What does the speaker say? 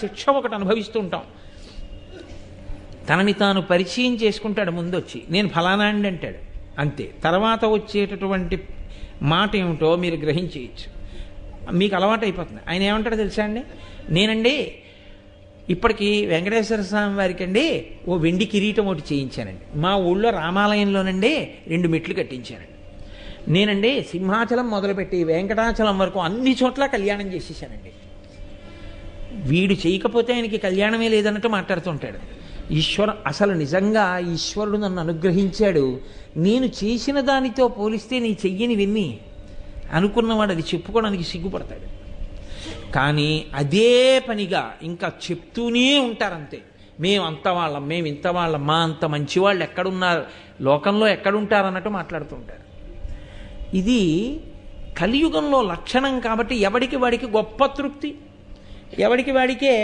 శిక్ష ఒకటి అనుభవిస్తూ ఉంటాం. తనని తాను పరిచయం చేసుకుంటాడు ముందు వచ్చి నేను ఫలానా అండి అంటాడు. అంతే. తర్వాత వచ్చేటటువంటి మాట ఏమిటో మీరు గ్రహించేయచ్చు మీకు అలవాటు అయిపోతుంది. ఆయన ఏమంటాడు తెలుసా అండి? నేనండి ఇప్పటికీ వెంకటేశ్వర స్వామి వారికి అండి ఓ వెండి కిరీటం ఒకటి చేయించానండి. మా ఊళ్ళో రామాలయంలోనండి రెండు మెట్లు కట్టించానండి. నేనండి సింహాచలం మొదలుపెట్టి వెంకటాచలం వరకు అన్ని చోట్ల కళ్యాణం చేసేసానండి. వీడు చేయకపోతే ఆయనకి కళ్యాణమే లేదన్నట్టు మాట్లాడుతుంటాడు. ఈశ్వర అసలు నిజంగా ఈశ్వరుడు నన్ను అనుగ్రహించాడు. నేను చేసిన దానితో పోలిస్తే నీ చెయ్యని విన్ని అనుకున్నవాడు అది చెప్పుకోవడానికి సిగ్గుపడతాడు. కానీ అదే పనిగా ఇంకా చెప్తూనే ఉంటారంతే. మేము అంత వాళ్ళం మేము ఇంత వాళ్ళం మా అంత మంచి వాళ్ళు ఎక్కడున్నారు లోకంలో ఎక్కడుంటారు అన్నట్టు మాట్లాడుతుంటారు ఇది కలియుగంలో లక్షణం కాబట్టి ఎవడికి వాడికి గొప్ప తృప్తి. ఎవడికి వాడికే